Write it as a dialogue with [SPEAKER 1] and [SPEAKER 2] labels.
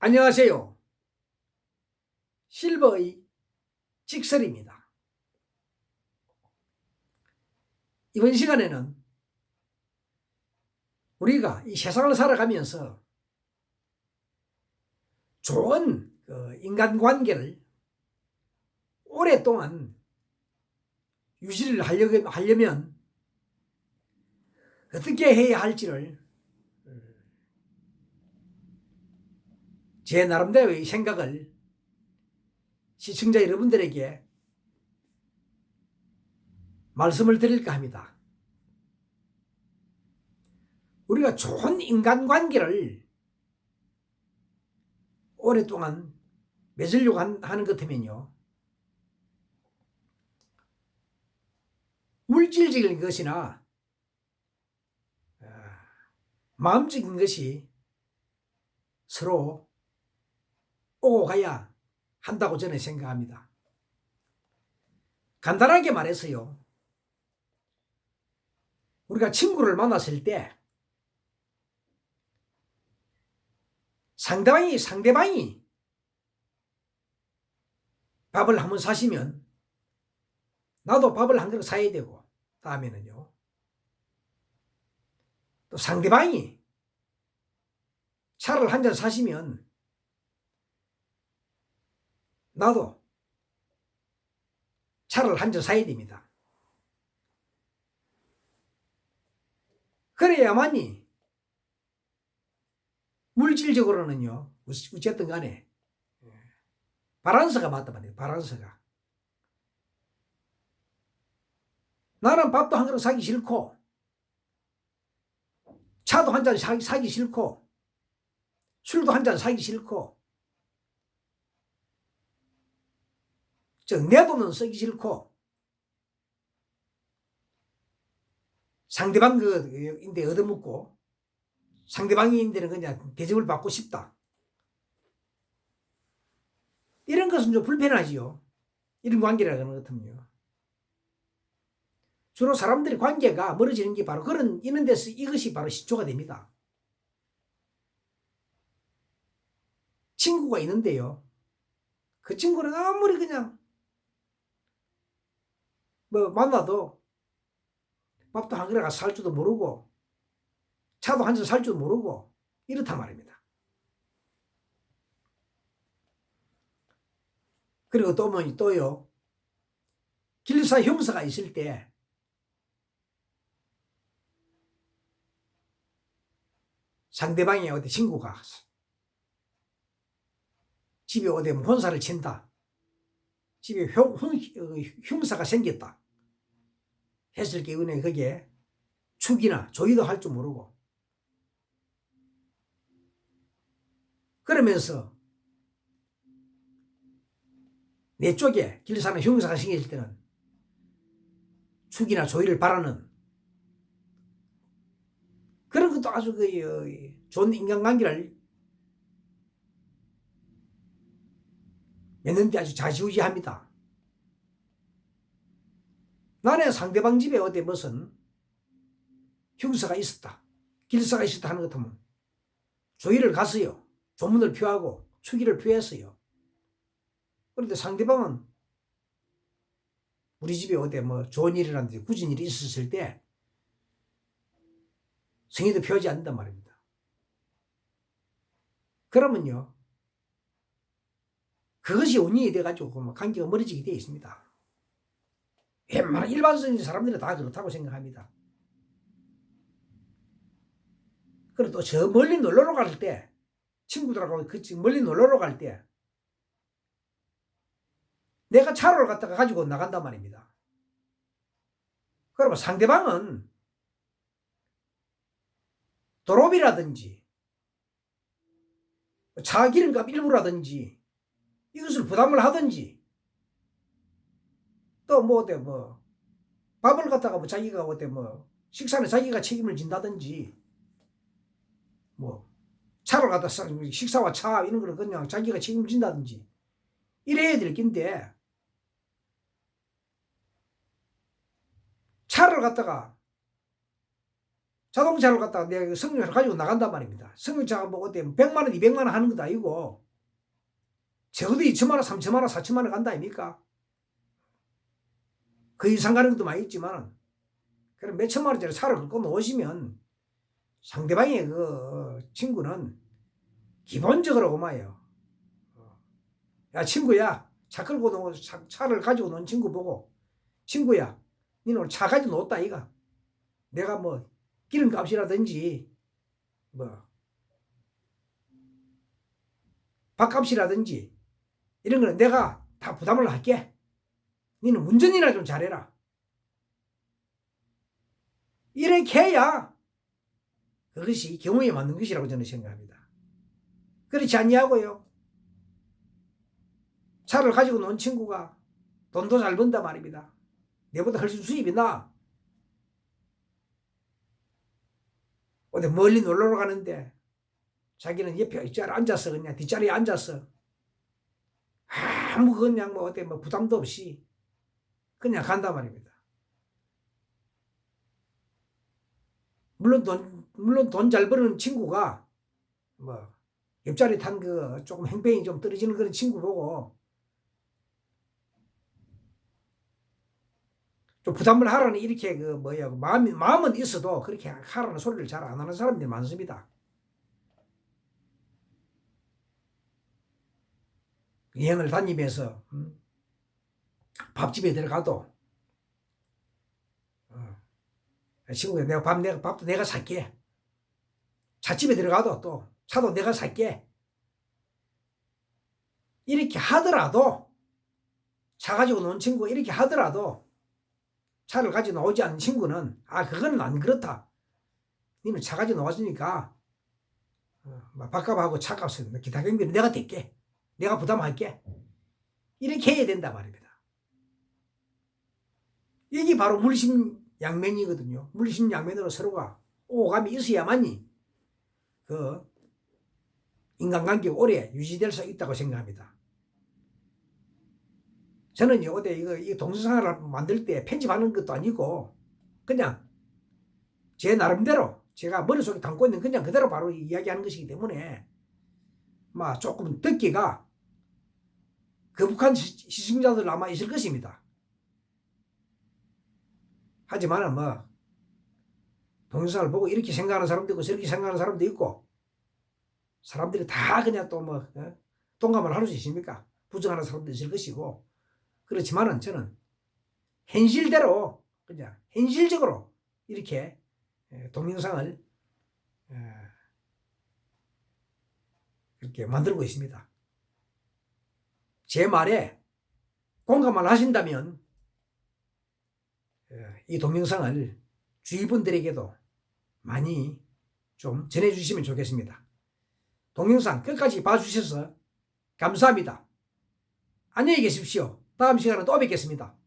[SPEAKER 1] 안녕하세요. 실버의 직설입니다. 이번 시간에는 우리가 이 세상을 살아가면서 좋은 그 인간관계를 오랫동안 유지를 하려면, 하려면 어떻게 해야 할지를 제 나름대로의 생각을 시청자 여러분들에게 말씀을 드릴까 합니다. 우리가 좋은 인간관계를 오랫동안 맺으려고 한- 하는 것 같으면요. 물질적인 것이나 아, 마음적인 것이 서로 오고 가야 한다고 저는 생각합니다. 간단하게 말해서요. 우리가 친구를 만났을 때 상대방이 상대방이 밥을 한 번 사시면 나도 밥을 한 그릇 사야 되고 다음에는요. 또 상대방이 차를 한 잔 사시면 나도 차를 한잔 사야 됩니다. 그래야만이 물질적으로는요, 어쨌든 간에 예, 바란스가 맞단 말이에요, 바란스가. 나는 밥도 한 그릇 사기 싫고, 차도 한 잔 사기 싫고, 술도 한 잔 사기 싫고, 즉 내 돈은 쓰기 싫고 상대방 그 인데 얻어먹고 상대방이 인데는 그냥 대접을 받고 싶다. 이런 것은 좀 불편하지요. 이런 관계라는 것 같으면요. 주로 사람들의 관계가 멀어지는 게 바로 그런 이런 데서 이것이 바로 시초가 됩니다. 친구가 있는데요. 그 친구는 아무리 그냥 뭐 만나도 밥도 한 그릇 살 줄도 모르고 차도 한 잔 살 줄도 모르고 이렇단 말입니다. 그리고 또 뭐 또요 길사 형사가 있을 때 상대방이 어디 친구가 집에 어디 뭐 혼사를 친다. 집에 흉, 흉, 사가 생겼다. 했을 경우에 그게 축이나 조의도 할 줄 모르고 그러면서 내 쪽에 길사는 흉사가 생겼을 때는 축이나 조의를 바라는 그런 것도 아주 그 어, 좋은 인간관계를 맺는데 아주 자지우지합니다. 나는 상대방 집에 어디 무슨 형사가 있었다. 길사가 있었다 하는 것 같으면 조의를 갔어요. 조문을 표하고 추기를 표했어요. 그런데 상대방은 우리 집에 어디 뭐 좋은 일이라든지 굳은 일이 있었을 때 성의도 표하지 않는단 말입니다. 그러면요. 그것이 원인이 돼가지고 뭐 관계가 멀어지게 되어 있습니다. 웬만한 일반적인 사람들은 다 그렇다고 생각합니다. 그리고 또 저 멀리 놀러로 갈 때, 친구들하고 그 멀리 놀러로 갈 때, 내가 차로를 갖다가 가지고 나간단 말입니다. 그러면 상대방은 도로비라든지, 차 기름값 일부라든지, 이것을 부담을 하든지, 또 뭐 어때 뭐. 밥을 갖다가 뭐 자기가 어때 뭐. 식사는 자기가 책임을 진다든지. 뭐. 차를 갖다 사 식사와 차 이런 거를 그냥 자기가 책임을 진다든지. 이래야 될 긴데. 차를 갖다가 자동차를 갖다가 내가 승용차를 가지고 나간단 말입니다. 승용차가 뭐 어때 100만 원, 200만 원 하는 것도 아니고 적어도 2천만 원, 3천만 원, 4천만 원 간다 아닙니까? 그 이상 가는 것도 많이 있지만 그럼 몇 천만 원짜리 차를 갖고 놓으시면 상대방의 그 친구는 기본적으로 고마요. 야 친구야 차 끌고 놓 차, 차를 가지고 놓은 친구 보고 친구야 니는 오늘 차 가지고 놓았다 이가 내가 뭐 기름값이라든지 뭐 밥값이라든지 이런 거는 내가 다 부담을 할게 니는 운전이나 좀 잘해라. 이렇게 해야. 그것이 경우에 맞는 것이라고 저는 생각합니다. 그렇지 않냐고요? 차를 가지고 논 친구가 돈도 잘 번다 말입니다. 내보다 훨씬 수입이 나. 어디 멀리 놀러 가는데 자기는 옆에 뒷자리에 앉아서 그냥 뒷자리에 앉아서. 아무 그냥 뭐 어때? 뭐 부담도 없이 그냥 간단 말입니다. 물론 돈 물론 돈 잘 버는 친구가 뭐 옆자리 탄 그 조금 행패이 좀 떨어지는 그런 친구 보고 좀 부담을 하라는 이렇게 그 뭐야 그 마음이 마음은 있어도 그렇게 하라는 소리를 잘 안 하는 사람들이 많습니다. 여행을 다니면서 음, 밥집에 들어가도 어, 친구야 내가 밥 내가 밥도 내가 살게. 찻집에 들어가도 또 차도 내가 살게. 이렇게 하더라도 차 가지고 논 친구 이렇게 하더라도 차를 가지고 나오지 않는 친구는 아 그거는 안 그렇다. 니는 차 가지고 나왔으니까 어, 뭐 밥값하고 차값은 기타 경비는 내가 댈게. 내가 부담할게. 이렇게 해야 된다 말입니다. 이게 바로 물심 양면이거든요. 물심 양면으로 서로가 오감이 있어야만이 그 인간관계가 오래 유지될 수 있다고 생각합니다. 저는 어때 이거 이 동영상을 만들 때 편집하는 것도 아니고 그냥 제 나름대로 제가 머릿속에 담고 있는 그냥 그대로 바로 이야기하는 것이기 때문에 막 조금 듣기가 거북한 시- 시청자들 아마 있을 것입니다. 하지만은 뭐 동영상을 보고 이렇게 생각하는 사람도 있고 저렇게 생각하는 사람도 있고 사람들이 다 그냥 또뭐 동감을 할 수 있습니까? 부정하는 사람도 있을 것이고 그렇지만은 저는 현실대로 그냥 현실적으로 이렇게 에, 동영상을 에, 이렇게 만들고 있습니다. 제 말에 공감을 하신다면 에, 이 동영상을 주위 분들에게도 많이 좀 전해주시면 좋겠습니다. 동영상 끝까지 봐주셔서 감사합니다. 안녕히 계십시오. 다음 시간에 또 뵙겠습니다.